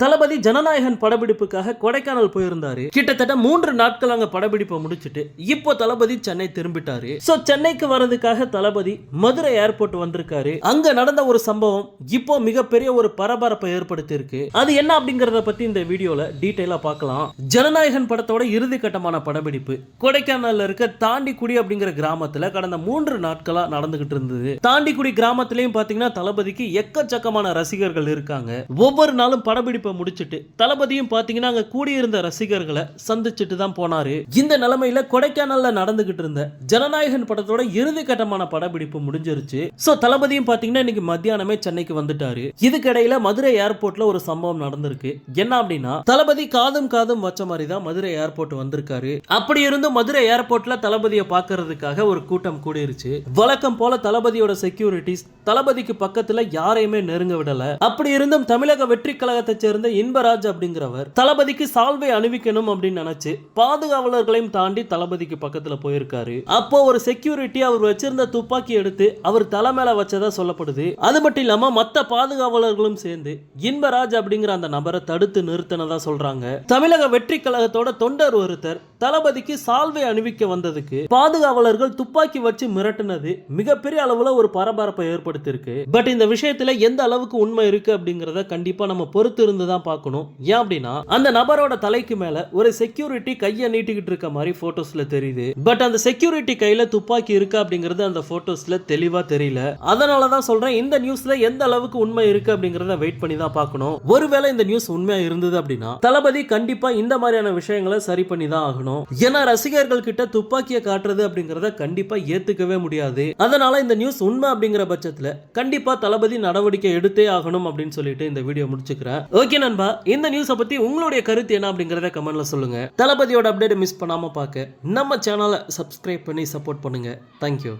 தளபதி ஜனநாயகன் படப்பிடிப்புக்காக கொடைக்கானல் போயிருந்தாரு. கிட்டத்தட்ட மூன்று நாட்கள் அங்க படப்பிடிப்பை முடிச்சிட்டு இப்போ தளபதி சென்னை திரும்பிட்டாரு. சோ சென்னைக்கு வர்றதுக்காக தளபதி மதுரை ஏர்போர்ட் வந்திருக்காரு. அங்க நடந்த ஒரு சம்பவம் இப்போ மிகப்பெரிய ஒரு பரபரப்பை ஏற்படுத்தி இருக்கு அது என்ன அப்படிங்கறத பத்தி இந்த வீடியோல டீடைலா பார்க்கலாம். ஜனநாயகன் படத்தோட இறுதி கட்டமான படப்பிடிப்பு கொடைக்கானல்ல இருக்க தாண்டிக்குடி அப்படிங்கிற கிராமத்துல கடந்த மூன்று நாட்களா நடந்துகிட்டு இருந்தது. தாண்டிக்குடி கிராமத்திலையும் பாத்தீங்கன்னா தளபதிக்கு எக்கச்சக்கமான ரசிகர்கள் இருக்காங்க. ஒவ்வொரு நாளும் படப்பிடிப்பு முடிச்சிட்டு தளபதியும் பார்த்தீங்கன்னா அங்கே கூடியிருந்த ரசிகர்களை சந்திச்சுட்டு தான் போனாரு. இந்த நிலைமையில கொடைக்கானல்ல நடந்துகிட்டு இருந்த ஜனநாயகன் படத்தோட இறுதி கட்டமான படப்பிடிப்பு முடிஞ்சிருச்சு. ஸோ தளபதியும் பார்த்தீங்கன்னா இன்னைக்கு மத்தியானமே சென்னைக்கு வந்துட்டாரு. இதுக்கிடையில மதுரை ஏர்போர்ட்ல ஒரு சம்பவம் நடந்திருக்கு. என்ன அப்படின்னா தளபதி காதும் காதும் வச்ச மாதிரி தான் மதுரை ஏர்போர்ட் வந்திருக்காரு. அப்படி இருந்து மதுரை ஏர்போர்ட்ல தளபதியை பார்க்கறதுக்காக ஒரு கூட்டம் கூடிருச்சு. வழக்கம் போல தளபதியோட செக்யூரிட்டிஸ் தளபதிக்கு பக்கத்துல யாரையுமே நெருங்க விடல. அப்படி இருந்தும் தமிழக வெற்றி கழகத்தை சேர்ந்த இன்பராஜ் அப்படிங்கிறவர் தளபதிக்கு சால்வை அணிவிக்கணும் அப்படின்னு நினைச்சு பாதுகாவலர்களையும் தாண்டி தளபதிக்கு பக்கத்துல போயிருக்காரு. அப்போ ஒரு செக்யூரிட்டி அவர் வச்சிருந்த துப்பாக்கி எடுத்து அவர் தலை மேல வச்சதா சொல்லப்படுது. அது மட்டும் இல்லாம மத்த பாதுகாவலர்களும் சேர்ந்து இன்பராஜ் அப்படிங்கிற அந்த நபரை தடுத்து நிறுத்தினதா சொல்றாங்க. தமிழக வெற்றி கழகத்தோட தொண்டர் ஒருத்தர் தளபதிக்கு சால்வை அணிவிக்க வந்ததுக்கு பாதுகாவலர்கள் துப்பாக்கி வச்சு மிரட்டினது மிகப்பெரிய அளவுல ஒரு பரபரப்பை ஏற்படுத்தியிருக்கு. பட் இந்த விஷயத்துல எந்த அளவுக்கு உண்மை இருக்கு அப்படிங்கறத கண்டிப்பா நம்ம பொறுத்து இருந்து தான் பார்க்கணும். ஏன் அப்படின்னா அந்த நபரோட தலைக்கு மேல ஒரு செக்யூரிட்டி கையை நீட்டிக்கிட்டு இருக்க மாதிரி போட்டோஸ்ல தெரியுது. பட் அந்த செக்யூரிட்டி கையில துப்பாக்கி இருக்கா அப்படிங்கறது அந்த போட்டோஸ்ல தெளிவா தெரியல. அதனால தான் சொல்றேன் இந்த நியூஸ்ல எந்த அளவுக்கு உண்மை இருக்கு அப்படிங்கறத வெயிட் பண்ணி தான் பார்க்கணும். ஒருவேளை இந்த நியூஸ் உண்மையா இருந்தது அப்படின்னா தளபதி கண்டிப்பா இந்த மாதிரியான விஷயங்களை சரி பண்ணி தான் ஆகணும். ஏன்னா ரசிகர்கள் கிட்ட துப்பாக்கியை காட்டுறது அப்படிங்கறத கண்டிப்பா ஏத்துக்கவே முடியாது. அதனால இந்த நியூஸ் உண்மை அப்படிங்கிற பட்சத்துல கண்டிப்பா தளபதி நடவடிக்கை எடுத்தே ஆகணும் அப்படின்னு சொல்லிட்டு இந்த வீடியோ முடிச்சுக்கிறேன். ஓகே நண்பா. இந்த நியூஸை பத்தி உங்களுடைய கருத்து என்ன அப்படிங்கறத கமெண்ட்ல சொல்லுங்க. தளபதியோட அப்டேட் மிஸ் பண்ணாம பார்க்க நம்ம சேனலை சப்ஸ்கிரைப் பண்ணி சப்போர்ட் பண்ணுங்க. தேங்க்யூ